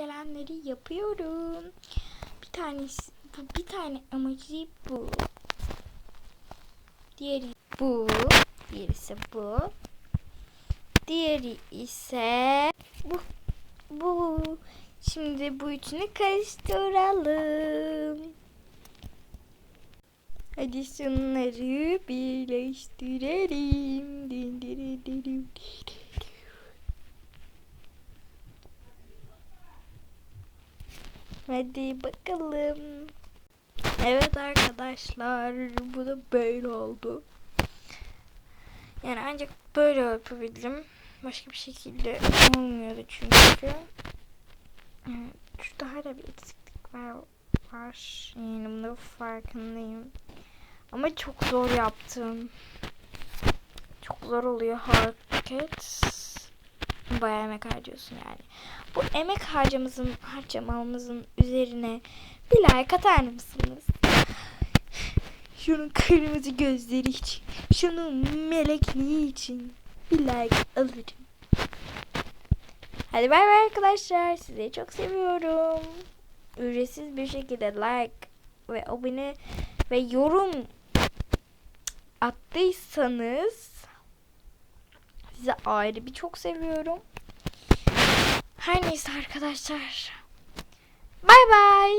gelenleri yapıyorum. Bir tanesi bu bir tane emoji bu. Diğeri bu. Diğeri ise bu. Diğeri ise bu. Bu. Şimdi bu üçünü karıştıralım. Hadi şunları birleştirelim. Din din Hadi bakalım. Evet arkadaşlar bu da böyle oldu. Yani ancak böyle yapabildim. Başka bir şekilde olmuyordu çünkü. Evet, şurada hala bir eksiklik var. var. Yani bunda farkındayım. Ama çok zor yaptım. Çok zor oluyor hareket. Bayağı emek harcıyorsun yani. Bu emek harcamızın, harcamamızın üzerine bir like atar mısınız? Şunun kırmızı gözleri için, şunun melekliği için bir like alırım. Hadi bay bay arkadaşlar. Sizi çok seviyorum. Ücretsiz bir şekilde like ve abone ve yorum attıysanız size ayrı bir çok seviyorum. Her neyse arkadaşlar. Bay bay.